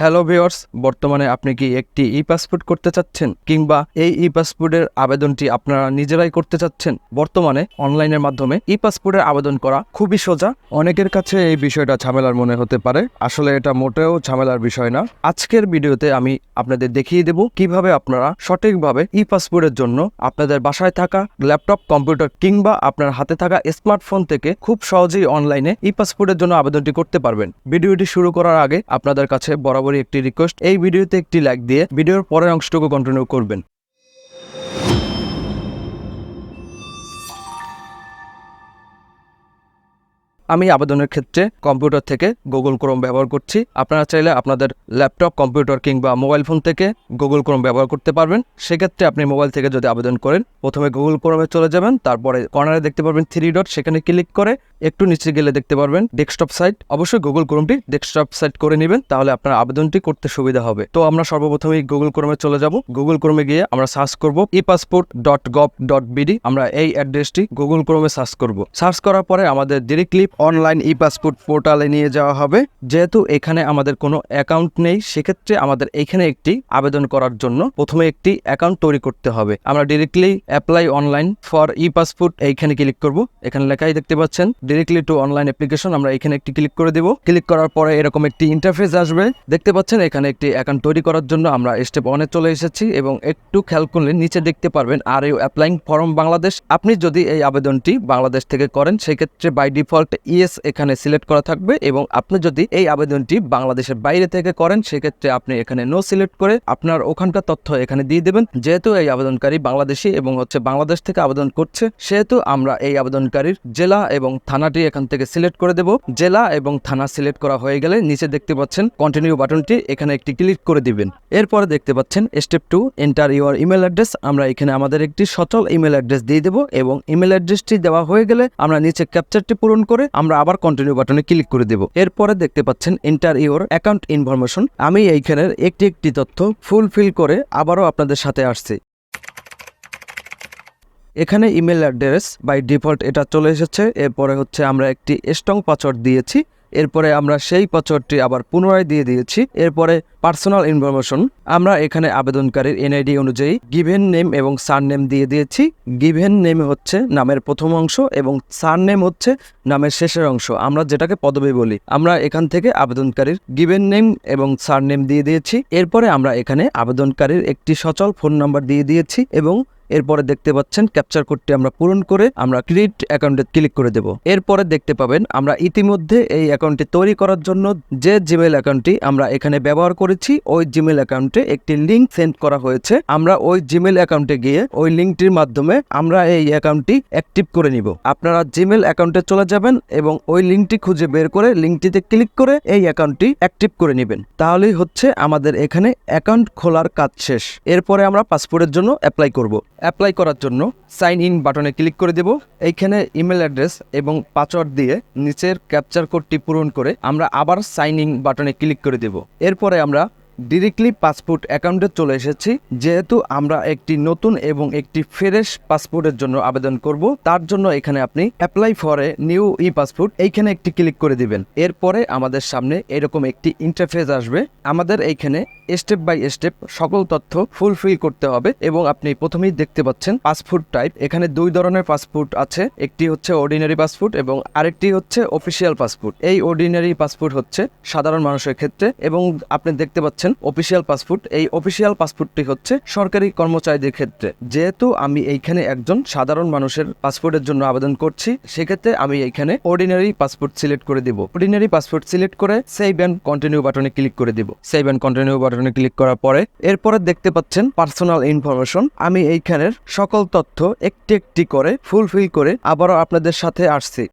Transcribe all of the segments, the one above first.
Hello viewers বর্তমানে আপনি কি একটি ই পাসপোর্ট করতে চাচ্ছেন কিংবা এই ই পাসপোর্টের আবেদনটি আপনারা নিজেরাই করতে চাচ্ছেন? বর্তমানে অনলাইনের মাধ্যমে ই পাসপোর্টের আবেদন করা খুবই সোজা। অনেকের কাছে এই বিষয়টা ঝামেলার মনে হতে পারে। আসলে এটা মোটেও ঝামেলার বিষয় না। আজকের ভিডিওতে আমি আপনাদের দেখিয়ে দেব কীভাবে আপনারা সঠিকভাবে ই পাসপোর্টের জন্য আপনাদের বাসায় থাকা ল্যাপটপ, কম্পিউটার কিংবা আপনার হাতে থাকা স্মার্টফোন থেকে খুব সহজেই অনলাইনে ই পাসপোর্টের জন্য আবেদনটি করতে পারবেন। ভিডিওটি শুরু করার আগে আপনাদের কাছে বরাবরই একটি রিকোয়েস্ট এই ভিডিওতে একটি লাইক দিয়ে ভিডিওর পরের অংশটুকু কন্টিনিউ করবেন। আমি আবেদনের ক্ষেত্রে কম্পিউটার থেকে গুগল ক্রোম ব্যবহার করছি। আপনারা চাইলে আপনাদের ল্যাপটপ, কম্পিউটার কিংবা মোবাইল ফোন থেকে গুগল ক্রোম ব্যবহার করতে পারবেন। সেক্ষেত্রে আপনি মোবাইল থেকে যদি আবেদন করেন, প্রথমে গুগল ক্রোমে চলে যাবেন, তারপরে কর্নারে দেখতে পারবেন থ্রি ডট সেখানে ক্লিক করে একটু নিচে গেলে দেখতে পারবেন ডেস্কটপ সাইট অবশ্যই গুগল ক্রোমটি ডেস্কটপ সাইট করে নেবেন, তাহলে আপনার আবেদনটি করতে সুবিধা হবে। তো আমরা সর্বপ্রথমেই গুগল ক্রোমে চলে যাব। গুগল ক্রোমে গিয়ে আমরা সার্চ করব e passport dot gov dot BD আমরা এই অ্যাড্রেসটি গুগল ক্রোমে সার্চ করব। সার্চ করার পরে আমাদের ডিরেক্টলি অনলাইন ই পাসপোর্ট পোর্টালে নিয়ে যাওয়া হবে। যেহেতু এখানে আমাদের কোনো অ্যাকাউন্ট নেই, সেক্ষেত্রে আমাদের এখানে একটি আবেদন করার জন্য প্রথমে একটি অ্যাকাউন্ট তৈরি করতে হবে। আমরা directly apply online for e passport এইখানে ক্লিক করব। এখানে লেখাই দেখতে পাচ্ছেন ডিরেক্টলি টু অনলাইন অ্যাপ্লিকেশন আমরা এখানে একটি ক্লিক করে দেব। ক্লিক করার পরে এরকম একটি ইন্টারফেস আসবে। দেখতে পাচ্ছেন, এখানে একটি অ্যাকাউন্ট তৈরি করার জন্য আমরা স্টেপ ওয়ানে চলে এসেছি এবং একটু খেয়াল করলে নিচে দেখতে পারবেন are you applying from Bangladesh আপনি যদি এই আবেদনটি বাংলাদেশ থেকে করেন, সেক্ষেত্রে বাই ডিফল্ট ইএস এখানে সিলেক্ট করা থাকবে এবং আপনি যদি এই আবেদনটি বাংলাদেশের বাইরে থেকে করেন, সেক্ষেত্রে আপনি এখানে নো সিলেক্ট করে আপনার ওখানকার তথ্য এখানে দিয়ে দেবেন। যেহেতু এই আবেদনকারী বাংলাদেশি এবং হচ্ছে বাংলাদেশ থেকে আবেদন করছে, সেহেতু আমরা এই আবেদনকারীর জেলা এবং থানাটি এখান থেকে সিলেক্ট করে দেব। জেলা এবং থানা সিলেক্ট করা হয়ে গেলে নিচে দেখতে পাচ্ছেন কন্টিনিউ বাটনটি, এখানে একটি ক্লিক করে দিবেন। এরপরে দেখতে পাচ্ছেন step two enter your email address আমরা এখানে আমাদের একটি সচল ইমেল অ্যাড্রেস দিয়ে দেবো এবং ইমেল অ্যাড্রেসটি দেওয়া হয়ে গেলে আমরা নিচে ক্যাপচারটি পূরণ করে আমরা আবার কন্টিনিউ বাটনে ক্লিক করে দেব। এরপরে দেখতে পাচ্ছেন এন্টার ইউর অ্যাকাউন্ট ইনফরমেশন আমি এইখানের একটি একটি তথ্য ফুলফিল করে আবারও আপনাদের সাথে আসছি। এখানে ইমেল অ্যাড্রেস বাই ডিফল্ট এটা চলে এসেছে। এরপরে হচ্ছে আমরা একটি স্ট্রং পাসওয়ার্ড দিয়েছি। এরপরে আমরা সেই পাসওয়ার্ডটি আবার পুনরায় দিয়ে দিয়েছি। এরপরে পার্সোনাল ইনফরমেশন আমরা এখানে আবেদনকারীর এনআইডি অনুযায়ী গিভেন নেম এবং সার নেম দিয়ে দিয়েছি। গিভেন নেম হচ্ছে নামের প্রথম অংশ এবং সার নেম হচ্ছে নামের শেষের অংশ। আমরা যেটাকে পদবী বলি, আমরা এখান থেকে আবেদনকারীর গিভেন নেম এবং সার নেম দিয়ে দিয়েছি। এরপরে আমরা এখানে আবেদনকারীর একটি সচল ফোন নাম্বার দিয়ে দিয়েছি এবং এরপরে দেখতে পাচ্ছেন ক্যাপচার কোডটি আমরা পূরণ করে আমরা ক্রিয়েট অ্যাকাউন্টে ক্লিক করে দেব। এরপরে দেখতে পাবেন আমরা ইতিমধ্যে এই অ্যাকাউন্টটি তৈরি করার জন্য যে জিমেল অ্যাকাউন্টটি আমরা এখানে ব্যবহার করেছি, ওই জিমেল অ্যাকাউন্টে একটি লিঙ্ক সেন্ড করা হয়েছে। আমরা ওই জিমেল অ্যাকাউন্টে গিয়ে ওই লিঙ্কটির মাধ্যমে আমরা এই অ্যাকাউন্টটি অ্যাক্টিভ করে নিব। আপনারা জিমেল অ্যাকাউন্টে চলে যাবেন এবং ওই লিঙ্কটি খুঁজে বের করে লিঙ্কটিতে ক্লিক করে এই অ্যাকাউন্টটি অ্যাক্টিভ করে নেবেন। তাহলেই হচ্ছে আমাদের এখানে অ্যাকাউন্ট খোলার কাজ শেষ। এরপরে আমরা পাসপোর্টের জন্য অ্যাপ্লাই করব। অ্যাপ্লাই করার জন্য সাইন ইন বাটনে ক্লিক করে দেব। এইখানে ইমেল অ্যাড্রেস এবং পাসওয়ার্ড দিয়ে নিচের ক্যাপচার কোডটি পূরণ করে আমরা আবার সাইন ইন বাটনে ক্লিক করে দেব। এরপরে আমরা ডিরেক্টলি পাসপোর্ট অ্যাকাউন্টে চলে এসেছি। যেহেতু আমরা একটি নতুন এবং একটি ফ্রেশ পাসপোর্টের জন্য আবেদন করব, তার জন্য এখানে আপনি apply for a new e passport এইখানে একটি ক্লিক করে দিবেন। এরপরে আমাদের সামনে এরকম একটি ইন্টারফেস আসবে। আমাদের এইখানে স্টেপ বাই স্টেপ সকল তথ্য ফুলফিল করতে হবে এবং আপনি প্রথমেই দেখতে পাচ্ছেন পাসপোর্ট টাইপ এখানে দুই ধরনের পাসপোর্ট আছে, একটি হচ্ছে অর্ডিনারি পাসপোর্ট এবং আরেকটি হচ্ছে অফিসিয়াল পাসপোর্ট এই অর্ডিনারি পাসপোর্ট হচ্ছে সাধারণ মানুষের ক্ষেত্রে এবং আপনি দেখতে পাচ্ছেন অফিসিয়াল পাসপোর্ট। এই অফিসিয়াল পাসপোর্টটি হচ্ছে সরকারি কর্মচারীদের ক্ষেত্রে। যেহেতু আমি এইখানে একজন সাধারণ মানুষের পাসপোর্টের জন্য আবেদন করছি, সেক্ষেত্রে আমি এইখানে অর্ডিনারি পাসপোর্ট সিলেক্ট করে দিব। অর্ডিনারি পাসপোর্ট সিলেক্ট করে সেভ অ্যান্ড কন্টিনিউ বাটনে ক্লিক করে দিব। সেভ অ্যান্ড কন্টিনিউ বাটনে ক্লিক করার পরে এরপরে দেখতে পাচ্ছেন পার্সোনাল ইনফরমেশন আমি এইখানের সকল তথ্য একটি একটি করে ফুলফিল করে আবারও আপনাদের সাথে আসছি।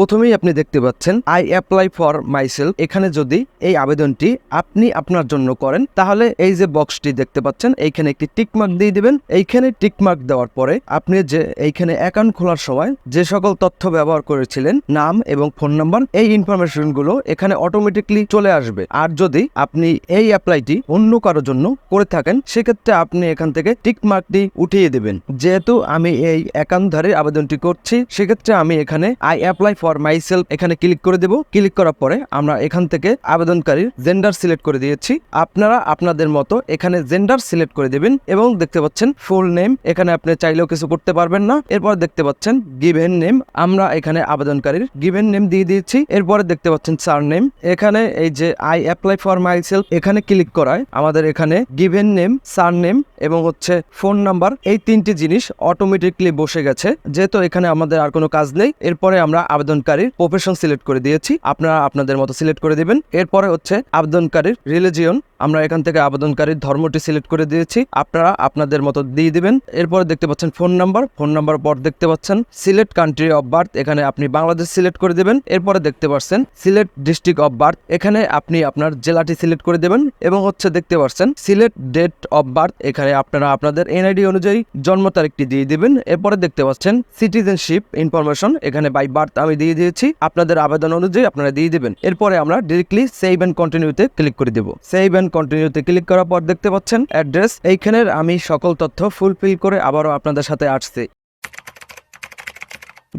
প্রথমেই আপনি দেখতে পাচ্ছেন আই অ্যাপ্লাই ফর মাইসেলফ এখানে যদি এই আবেদনটি আপনি আপনার জন্য করেন, তাহলে এই যে বক্সটি দেখতে পাচ্ছেন, এইখানে একটি টিকমার্ক দিয়ে দিবেন। এইখানে টিকমার্ক দেওয়ার পরে আপনি যে এইখানে অ্যাকাউন্ট খোলার সময় যে সকল তথ্য ব্যবহার করেছিলেন, নাম এবং ফোন নাম্বার, এই ইনফরমেশনগুলো এখানে অটোমেটিকলি চলে আসবে। আর যদি আপনি এই অ্যাপ্লাইটি অন্য কারোর জন্য করে থাকেন, সেক্ষেত্রে আপনি এখান থেকে টিকমার্কটি উঠিয়ে দেবেন। যেহেতু আমি এই অ্যাকাউন্টধারীর আবেদনটি করছি, সেক্ষেত্রে আমি এখানে I apply for for myself এখানে ক্লিক করে দেব। ক্লিক করার পরে আমরা এখান থেকে আবেদনকারীর জেন্ডার সিলেক্ট করে দিয়েছি। আপনারা আপনাদের মতো এখানে জেন্ডার সিলেক্ট করে দেবেন এবং দেখতে পাচ্ছেন ফুল নেম এখানে আপনি চাইলেও কিছু করতে পারবেন না। এরপর দেখতে পাচ্ছেন গিভেন নেম আমরা এখানে আবেদনকারীর গিভেন নেম দিয়ে দিয়েছি। এরপরে দেখতে পাচ্ছেন সার নেম এখানে এই যে I apply for myself এখানে ক্লিক করায় আমাদের এখানে গিভেন নেম সার নেম এবং হচ্ছে ফোন নাম্বার এই তিনটি জিনিস অটোমেটিকলি বসে গেছে। যেহেতু এখানে আমাদের আর কোনো কাজ নেই, এরপরে আমরা আবেদনকারীর প্রফেশন সিলেক্ট করে দিয়েছি। আপনারা আপনাদের মতো সিলেক্ট করে দিবেন। এরপরে হচ্ছে আবেদনকারীর রিলিজিয়ন আমরা এখান থেকে আবেদনকারীর ধর্মটি সিলেক্ট করে দিয়েছি। আপনারা আপনাদের মতো দিয়ে দিবেন। এরপরে দেখতে পাচ্ছেন ফোন নাম্বার ফোন নাম্বার পর দেখতে পাচ্ছেন সিলেক্ট কান্ট্রি অফ বার্থ এখানে আপনি বাংলাদেশ সিলেক্ট করে দেবেন। এরপরে দেখতে পাচ্ছেন সিলেট ডিস্ট্রিক্ট অফ বার্থ এখানে আপনি আপনার জেলাটি সিলেক্ট করে দেবেন। এবং হচ্ছে দেখতে পাচ্ছেন সিলেট ডেট অফ বার্থ এখানে আপনারা আপনাদের এনআইডি অনুযায়ী জন্ম তারিখটি দিয়ে দিবেন। এরপরে দেখতে পাচ্ছেন সিটিজেনশিপ ইনফরমেশন এখানে বাই বার্থ আমি দিয়ে দিয়েছি। আপনাদের আবেদন অনুযায়ী আপনারা দিয়ে দেবেন। এরপরে আমরা ডিরেক্টলি সেভ অ্যান্ড কন্টিনিউতে ক্লিক করে দেব। সেভ অ্যান্ড কন্টিনিউতে ক্লিক করার পর দেখতে পাচ্ছেন অ্যাড্রেস এইখানের আমি সকল তথ্য ফুলফিল করে আবারও আপনাদের সাথে আসছি।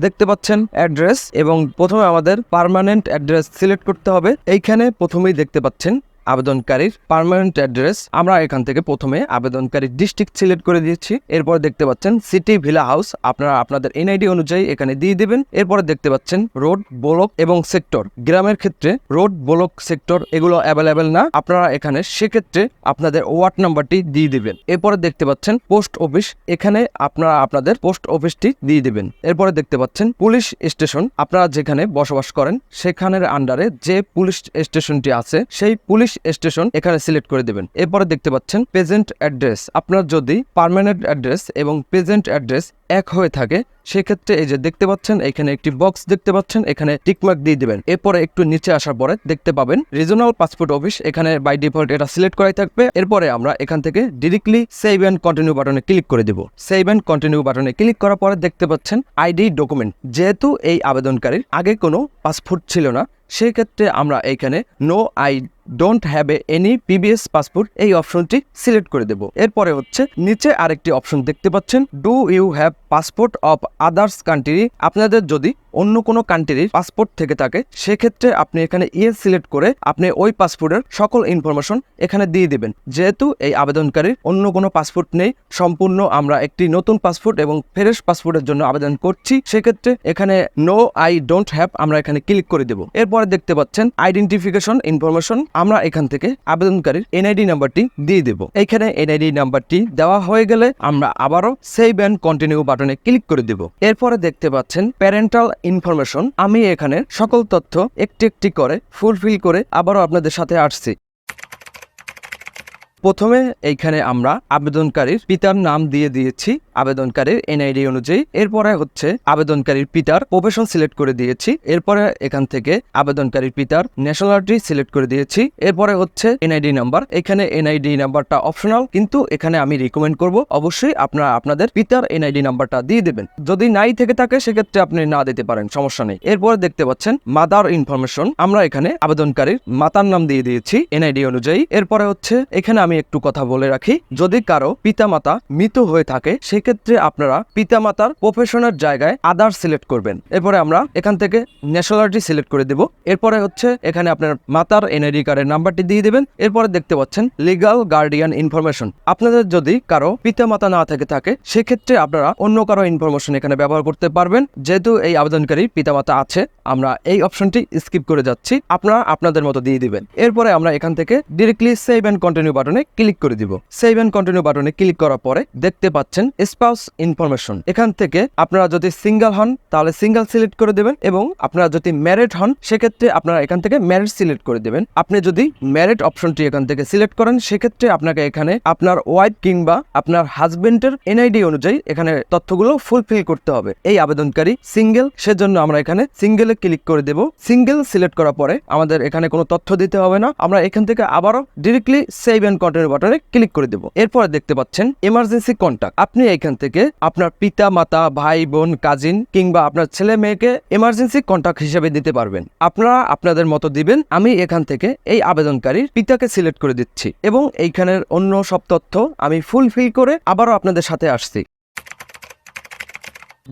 দেখতে পাচ্ছেন অ্যাড্রেস এবং প্রথমে আমাদের পারমানেন্ট অ্যাড্রেস সিলেক্ট করতে হবে। এইখানে প্রথমেই দেখতে পাচ্ছেন আবেদনকারীর পার্মানেন্ট অ্যাড্রেস আমরা এখান থেকে প্রথমে আবেদনকারীর ডিস্ট্রিক্ট সিলেক্ট করে দিয়েছি। এরপর দেখতে পাচ্ছেন সিটি ভিলা হাউস আপনারা আপনাদের এনআইডি অনুযায়ী এখানে দিয়ে দেবেন। এরপরে দেখতে পাচ্ছেন রোড ব্লক এবং সেক্টর গ্রামের ক্ষেত্রে রোড ব্লক সেক্টর এগুলো অ্যাভেলেবেল না। আপনারা এখানে সেক্ষেত্রে আপনাদের ওয়ার্ড নাম্বারটি দিয়ে দিবেন। এরপরে দেখতে পাচ্ছেন পোস্ট অফিস এখানে আপনারা আপনাদের পোস্ট অফিসটি দিয়ে দিবেন। এরপরে দেখতে পাচ্ছেন পুলিশ স্টেশন আপনারা যেখানে বসবাস করেন, সেখানের আন্ডারে যে পুলিশ স্টেশনটি আছে, সেই পুলিশ স্টেশন এখানে সিলেক্ট করে দেবেন। এরপরে দেখতে পাচ্ছেন প্রেজেন্ট অ্যাড্রেস আপনার যদি পার্মানেন্ট অ্যাড্রেস এবং প্রেজেন্ট অ্যাড্রেস এক হয়ে থাকে, সেক্ষেত্রে এই যে দেখতে পাচ্ছেন, এখানে একটি বক্স দেখতে পাচ্ছেন, এখানে টিকমার্ক দিয়ে দিবেন। এরপরে একটু নিচে আসার পরে দেখতে পাবেন রিজনাল পাসপোর্ট অফিস এখানে বাই ডিফল্ট এটা সিলেক্ট করাই থাকবে। এরপরে আমরা এখান থেকে ডিরেক্টলি সেভ অ্যান্ড কন্টিনিউ বাটনে ক্লিক করে দিব। সেভ অ্যান্ড কন্টিনিউ বাটনে ক্লিক করার পরে দেখতে পাচ্ছেন আইডি ডকুমেন্ট যেহেতু এই আবেদনকারীর আগে কোনো পাসপোর্ট ছিল না, সেক্ষেত্রে আমরা এখানে no I don't have a any PBS passport এই অপশনটি সিলেক্ট করে দেব। এরপরে হচ্ছে, নিচে আরেকটি অপশন দেখতে পাচ্ছেন do you have passport of others country আপনাদের যদি অন্য কোনো কান্ট্রির পাসপোর্ট থেকে থাকে, সেক্ষেত্রে আপনি এখানে ইয়ে সিলেক্ট করে আপনি ওই পাসপোর্টের সকল ইনফরমেশন এখানে দিয়ে দিবেন। যেহেতু এই আবেদনকারীর অন্য কোনো পাসপোর্ট নেই, সম্পূর্ণ আমরা একটি নতুন পাসপোর্ট এবং ফ্রেশ পাসপোর্টের জন্য আবেদন করছি, সেক্ষেত্রে এখানে নো আই ডোন্ট হ্যাভ আমরা এখানে ক্লিক করে দেব। এরপরে দেখতে পাচ্ছেন আইডেন্টিফিকেশন ইনফরমেশন আমরা এখান থেকে আবেদনকারীর এনআইডি নাম্বারটি দিয়ে দেব। এখানে এনআইডি নাম্বারটি দেওয়া হয়ে গেলে আমরা আবারও সেভ অ্যান্ড কন্টিনিউ বাটনে ক্লিক করে দেব। এরপরে দেখতে পাচ্ছেন প্যারেন্টাল ইনফরমেশন, আমি এখানে সকল তথ্য একটি একটি করে ফুলফিল করে আবারও আপনাদের সাথে আসছি। প্রথমে এইখানে আমরা আবেদনকারীর পিতার নাম দিয়ে দিয়েছি। আবেদনকারীর এনআইডি অনুযায়ী এরপরে হচ্ছে আবেদনকারীর পিতার প্রফেশন সিলেক্ট করে দিয়েছি। এরপরে এখান থেকে আবেদনকারীর পিতার ন্যাশনালিটি সিলেক্ট করে দিয়েছি। এরপরে হচ্ছে এনআইডি নাম্বার। এখানে এনআইডি নাম্বারটা অপশনাল, কিন্তু এখানে আমি রিকমেন্ড করব। অবশ্যই আপনারা আপনাদের পিতার এনআইডি নাম্বারটা দিয়ে দেবেন। যদি নাই থেকে থাকে, সেক্ষেত্রে আপনি না দিতে পারেন, সমস্যা নেই। এরপরে দেখতে পাচ্ছেন মাদার ইনফরমেশন। আমরা এখানে আবেদনকারীর মাতার নাম দিয়ে দিয়েছি এনআইডি অনুযায়ী। এরপরে হচ্ছে এখানে আমি একটু কথা বলে রাখি। যদি কারও পিতা মাতা মৃত হয়ে থাকে সেক্ষেত্রে আপনারা পিতামাতার প্রফেশনের জায়গায় আদার সিলেক্ট করবেন। এরপরে আমরা এখান থেকে ন্যাশনালিটি সিলেক্ট করে দেব। এরপরে হচ্ছে এখানে আপনার মাতার এনআইডি কার্ডের নাম্বারটি দিয়ে দেবেন। এরপরে দেখতে পাচ্ছেন লিগাল গার্ডিয়ান ইনফরমেশন। আপনাদের যদি কারও পিতামাতা না থেকে থাকে, সেক্ষেত্রে আপনারা অন্য কারও ইনফরমেশন এখানে ব্যবহার করতে পারবেন। যেহেতু এই আবেদনকারী পিতামাতা আছে, আমরা এই অপশনটি স্কিপ করে যাচ্ছি। আপনারা আপনাদের মতো দিয়ে দিবেন। এরপরে আমরা এখান থেকে ডিরেক্টলি সেভ অ্যান্ড কন্টিনিউ বাটনে ক্লিক করে দিব। সেভ অ্যান্ড কন্টিনিউ বাটনে ক্লিক করার পরে দেখতে পাচ্ছেন স্পাউস ইনফরমেশন এখান থেকে আপনারা যদি সিঙ্গেল হন, তাহলে সিঙ্গেল সিলেক্ট করে দেবেন এবং আপনারা যদি ম্যারিড হন, সেক্ষেত্রে আপনারা এখান থেকে ম্যারিড সিলেক্ট করে দেবেন। আপনি যদি ম্যারিড অপশনটি এখান থেকে সিলেক্ট করেন, সেক্ষেত্রে আপনাকে এখানে আপনার ওয়াইফ কিংবা আপনার হাজবেন্ডের এনআইডি অনুযায়ী এখানে তথ্যগুলো ফুলফিল করতে হবে। এই আবেদনকারী সিঙ্গেল সেজন্য আমরা এখানে সিঙ্গেলে ক্লিক করে দেব। সিঙ্গেল সিলেক্ট করার পরে আমাদের এখানে কোনো তথ্য দিতে হবে না। আমরা এখান থেকে আবারও ডিরেক্টলি সেভ অ্যান্ড কন্টিনিউ বাটনে ক্লিক করে দেব। এরপরে দেখতে পাচ্ছেন এমার্জেন্সি কন্ট্যাক্ট আপনি এখান থেকে আপনার পিতা, মাতা, ভাই, বোন কাজিন কিংবা আপনার ছেলে মেয়েকে এমার্জেন্সি কন্ট্যাক্ট হিসেবে দিতে পারবেন। আপনারা আপনাদের মতো দিবেন, আমি এখান থেকে এই আবেদনকারীর পিতাকে সিলেক্ট করে দিচ্ছি এবং এইখানের অন্য সব তথ্য আমি ফুলফিল করে আবারও আপনাদের সাথে আসছি।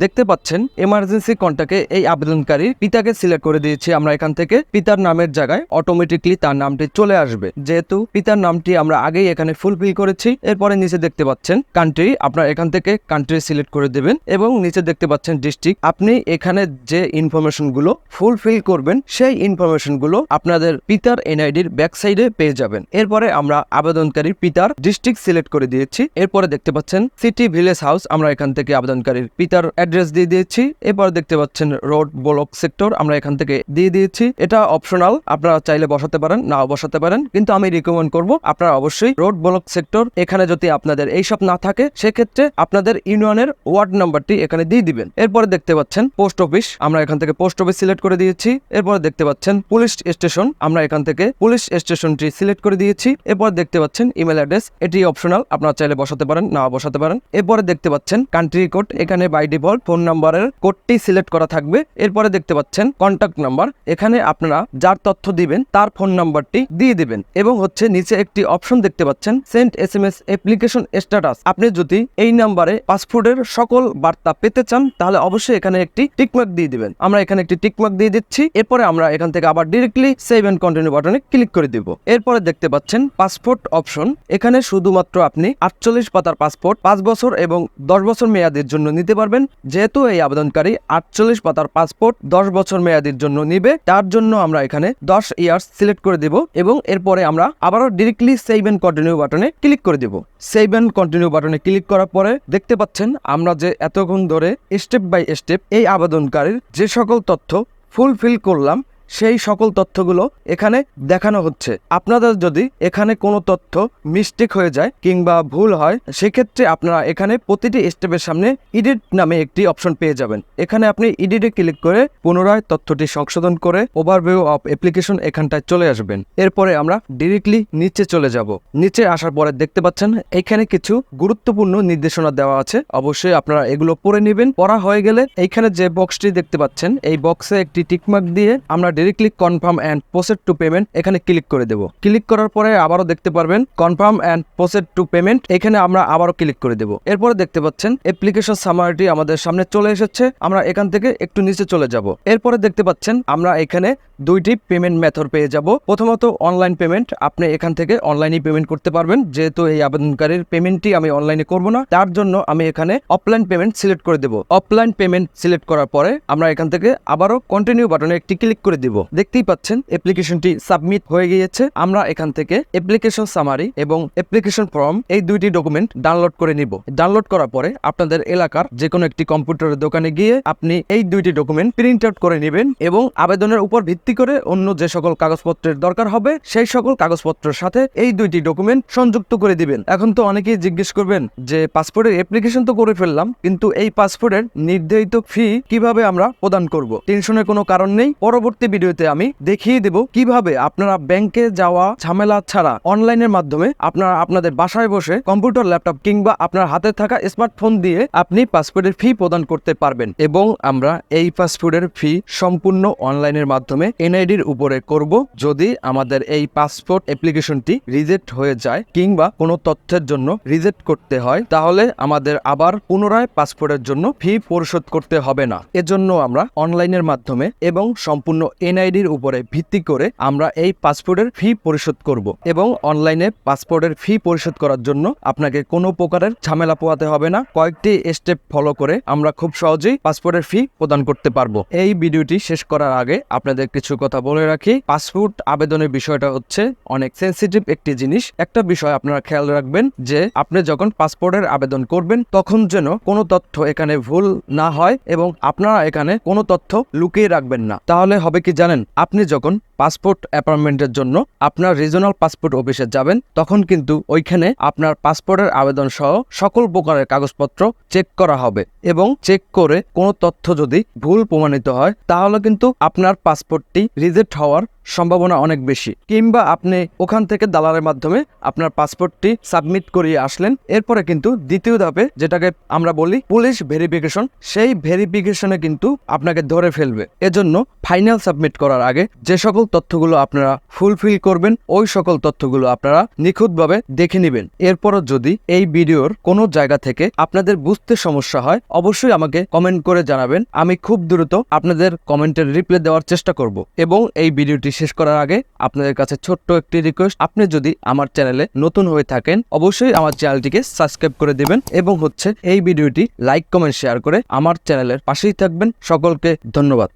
দেখতে পাচ্ছেন এমার্জেন্সি কন্টাক্টে এই আবেদনকারী পিতাকে সিলেক্ট করে দিয়েছি আমরা এখান থেকে। পিতার নামের জায়গায় অটোমেটিকলি তার নামটি চলে আসবে। যেহেতু পিতার নামটি আমরা আগেই এখানে ফুলফিল করেছি, এরপরে নিচে দেখতে পাচ্ছেন কান্ট্রি আপনার এখান থেকে কান্ট্রি সিলেক্ট করে দেবেন এবং নিচে দেখতে পাচ্ছেন ডিস্ট্রিক্ট আপনি এখানে যে ইনফরমেশন ইনফরমেশনগুলো ফুলফিল করবেন, সেই ইনফরমেশনগুলো আপনাদের পিতার এনআইডির ব্যাক সাইডে পেয়ে যাবেন। এরপরে আমরা আবেদনকারীর পিতার ডিস্ট্রিক্ট সিলেক্ট করে দিয়েছি। এরপরে দেখতে পাচ্ছেন সিটি ভিলেজ হাউস আমরা এখান থেকে আবেদনকারীর পিতার অ্যাড্রেস দিয়ে দিয়েছি। এরপর দেখতে পাচ্ছেন রোড ব্লক সেক্টর আমরা এখান থেকে দিয়ে দিয়েছি। এটা অপশনাল আপনারা চাইলে বসাতে পারেন, নাও বসাতে পারেন। কিন্তু আমি রিকমেন্ড করব, আপনারা অবশ্যই রোড ব্লক সেক্টর এখানে যদি আপনাদের এইসব না থাকে, সেক্ষেত্রে আপনাদের ইউনিয়নের ওয়ার্ড নাম্বারটি এখানে দিয়ে দিবেন। এরপরে দেখতে পাচ্ছেন পোস্ট অফিস আমরা এখান থেকে পোস্ট অফিস সিলেক্ট করে দিয়েছি। এরপরে দেখতে পাচ্ছেন পুলিশ স্টেশন আমরা এখান থেকে পুলিশ স্টেশনটি সিলেক্ট করে দিয়েছি। এরপর দেখতে পাচ্ছেন ইমেল অ্যাড্রেস এটি অপশনাল আপনারা চাইলে বসাতে পারেন না বসাতে পারেন। এরপরে দেখতে পাচ্ছেন কান্ট্রি কোড এখানে বাই ডিফল্ট ফোন নাম্বারের কোডটি সিলেক্ট করা থাকবে। এরপরে দেখতে পাচ্ছেন কন্ট্যাক্ট নাম্বার এখানে আপনারা যার তথ্য দিবেন, তার ফোন নাম্বারটি দিয়ে দিবেন এবং হচ্ছে নিচে একটি অপশন দেখতে পাচ্ছেন send S M S application status আপনি যদি এই নাম্বারে পাসপোর্টের সকল বার্তা পেতে চান, তাহলে অবশ্যই এখানে একটি টিকমার্ক দিয়ে দিবেন। আমরা এখানে একটি টিকমার্ক দিয়ে দিচ্ছি। এরপরে আমরা এখান থেকে আবার ডিরেক্টলি সেভ এন্ড কন্টিনিউ বাটনে ক্লিক করে দিব। এরপরে দেখতে পাচ্ছেন পাসপোর্ট অপশন এখানে শুধুমাত্র আপনি আটচল্লিশ পাতার পাসপোর্ট পাঁচ বছর এবং দশ বছর মেয়াদের জন্য নিতে পারবেন। যেহেতু এই আবেদনকারী আটচল্লিশ পাতার পাসপোর্ট দশ বছর মেয়াদের জন্য নিবে, তার জন্য আমরা এখানে দশ ইয়ার্স সিলেক্ট করে দেব এবং এরপরে আমরা আবারও ডিরেক্টলি সেভ এন্ড কন্টিনিউ বাটনে ক্লিক করে দেব। সেভ এন্ড কন্টিনিউ বাটনে ক্লিক করার পরে দেখতে পাচ্ছেন আমরা যে এতক্ষণ ধরে স্টেপ বাই স্টেপ এই আবেদনকারীর যে সকল তথ্য ফুলফিল করলাম সেই সকল তথ্যগুলো এখানে দেখানো হচ্ছে। আপনাদের যদি এখানে কোনো তথ্য মিস্টেক হয়ে যায় কিংবা ভুল হয়, সেক্ষেত্রে আপনারা এখানে প্রতিটি স্টেপের সামনে ইডিট নামে একটি অপশন পেয়ে যাবেন। এখানে আপনি ইডিটে ক্লিক করে পুনরায় তথ্যটি সংশোধন করে ওভারভিউ অফ অ্যাপ্লিকেশন এখানটায় চলে আসবেন। এরপরে আমরা ডিরেক্টলি নিচে চলে যাব। নিচে আসার পরে দেখতে পাচ্ছেন, এখানে কিছু গুরুত্বপূর্ণ নির্দেশনা দেওয়া আছে। অবশ্যই আপনারা এগুলো পড়ে নেবেন। পড়া হয়ে গেলে এইখানে যে বক্সটি দেখতে পাচ্ছেন, এই বক্সে একটি টিকমার্ক দিয়ে আমরা directly confirm and proceed to payment এখানে ক্লিক করে দেব। ক্লিক করার পরে আবারও দেখতে পারবেন confirm and proceed to payment এখানে আমরা আবারও ক্লিক করে দেব। এরপরে দেখতে পাচ্ছেন অ্যাপ্লিকেশন সামারিটি আমাদের সামনে চলে এসেছে। আমরা এখান থেকে একটু নিচে চলে যাব। এরপরে দেখতে পাচ্ছেন আমরা এখানে দুইটি পেমেন্ট মেথড পেয়ে যাব। প্রথমত অনলাইন পেমেন্ট আপনি এখান থেকে অনলাইনে পেমেন্ট করতে পারবেন। যেহেতু এই আবেদনকারীর পেমেন্টটি আমি অনলাইনে করব না, তার জন্য আমি এখানে অফলাইন পেমেন্ট সিলেক্ট করে দেব। অফলাইন পেমেন্ট সিলেক্ট করার পরে আমরা এখান থেকে আবারও কন্টিনিউ বাটনে একটি ক্লিক করে দিব। দেখতেই পাচ্ছেন অ্যাপ্লিকেশনটি সাবমিট হয়ে গিয়েছে। আমরা এখান থেকে অ্যাপ্লিকেশন সামারি এবং অ্যাপ্লিকেশন ফর্ম এই দুইটি ডকুমেন্ট ডাউনলোড করে নিব। ডাউনলোড করার পরে আপনাদের এলাকার যে কোনো একটি কম্পিউটারের দোকানে গিয়ে আপনি এই দুইটি ডকুমেন্ট প্রিন্ট আউট করে নেবেন এবং আবেদনের উপর ভিত্তি করে অন্য যে সকল কাগজপত্রের দরকার হবে, সেই সকল কাগজপত্রের সাথে এই দুইটি ডকুমেন্ট সংযুক্ত করে দিবেন। এখন তো অনেকেই জিজ্ঞেস করবেন যে, পাসপোর্টের অ্যাপ্লিকেশন তো করে ফেললাম, কিন্তু এই পাসপোর্টের নির্ধারিত ফি কীভাবে আমরা প্রদান করব? টেনশনের কোনো কারণ নেই। পরবর্তী ভিডিওতে আমি দেখিয়ে দেব কীভাবে আপনারা ব্যাংকে যাওয়া ঝামেলা ছাড়া অনলাইনের মাধ্যমে আপনারা আপনাদের বাসায় বসে কম্পিউটার, ল্যাপটপ কিংবা আপনার হাতে থাকা স্মার্টফোন দিয়ে আপনি পাসপোর্টের ফি প্রদান করতে পারবেন। এবং আমরা এই পাসপোর্টের ফি সম্পূর্ণ অনলাইনের মাধ্যমে এনআইডির উপরে করব যদি আমাদের এই পাসপোর্ট অ্যাপ্লিকেশনটি রিজেক্ট হয়ে যায় কিংবা কোনো তথ্যের জন্য রিজেক্ট করতে হয়, তাহলে আমাদের আবার পুনরায় পাসপোর্টের জন্য ফি পরিশোধ করতে হবে না। এজন্য আমরা অনলাইনের মাধ্যমে এবং সম্পূর্ণ এনআইডির উপরে ভিত্তি করে আমরা এই পাসপোর্টের ফি পরিশোধ করব এবং অনলাইনে পাসপোর্টের ফি পরিশোধ করার জন্য আপনাকে কোনো প্রকারের ঝামেলা পোয়াতে হবে না। কয়েকটি স্টেপ ফলো করে আমরা খুব সহজেই পাসপোর্টের ফি প্রদান করতে পারব। এই ভিডিওটি শেষ করার আগে আপনাদের কিছু কথা বলে রাখি। পাসপোর্ট আবেদনের বিষয়টা হচ্ছে অনেক সেন্সিটিভ একটি জিনিস। একটা বিষয় আপনারা খেয়াল রাখবেন যে আপনি যখন পাসপোর্টের আবেদন করবেন, তখন যেন কোনো তথ্য এখানে ভুল না হয় এবং আপনারা এখানে কোনো তথ্য লুকিয়ে রাখবেন না। তাহলে হবে কি জানেন? আপনি যখন পাসপোর্ট অ্যাপয়েন্টমেন্টের জন্য আপনার রিজনাল পাসপোর্ট অফিসে যাবেন, তখন কিন্তু ওইখানে আপনার পাসপোর্টের আবেদন সহ সকল প্রকারের কাগজপত্র চেক করা হবে এবং চেক করে কোনো তথ্য যদি ভুল প্রমাণিত হয়, তাহলে কিন্তু আপনার পাসপোর্টটি রিজেক্ট হওয়ার সম্ভাবনা অনেক বেশি। কিংবা আপনি ওখান থেকে দালালের মাধ্যমে আপনার পাসপোর্টটি সাবমিট করিয়ে আসলেন। এরপরে কিন্তু দ্বিতীয় ধাপে যেটাকে আমরা বলি পুলিশ ভেরিফিকেশন, সেই ভেরিফিকেশনে কিন্তু আপনাকে ধরে ফেলবে। এজন্য ফাইনাল সাবমিট করার আগে যে সকল তথ্যগুলো আপনারা ফুলফিল করবেন, ওই সকল তথ্যগুলো আপনারা নিখুঁতভাবে দেখে নেবেন। এরপরও যদি এই ভিডিওর কোনো জায়গা থেকে আপনাদের বুঝতে সমস্যা হয়, অবশ্যই আমাকে কমেন্ট করে জানাবেন। আমি খুব দ্রুত আপনাদের কমেন্টের রিপ্লাই দেওয়ার চেষ্টা করব এবং এই ভিডিওটি শেষ করার আগে আপনাদের কাছে ছোট্ট একটি রিকোয়েস্ট আপনি যদি আমার চ্যানেলে নতুন হয়ে থাকেন, অবশ্যই আমার চ্যানেলটিকে সাবস্ক্রাইব করে দিবেন এবং হচ্ছে এই ভিডিওটি লাইক কমেন্ট শেয়ার করে আমার চ্যানেলের পাশেই থাকবেন। সকলকে ধন্যবাদ।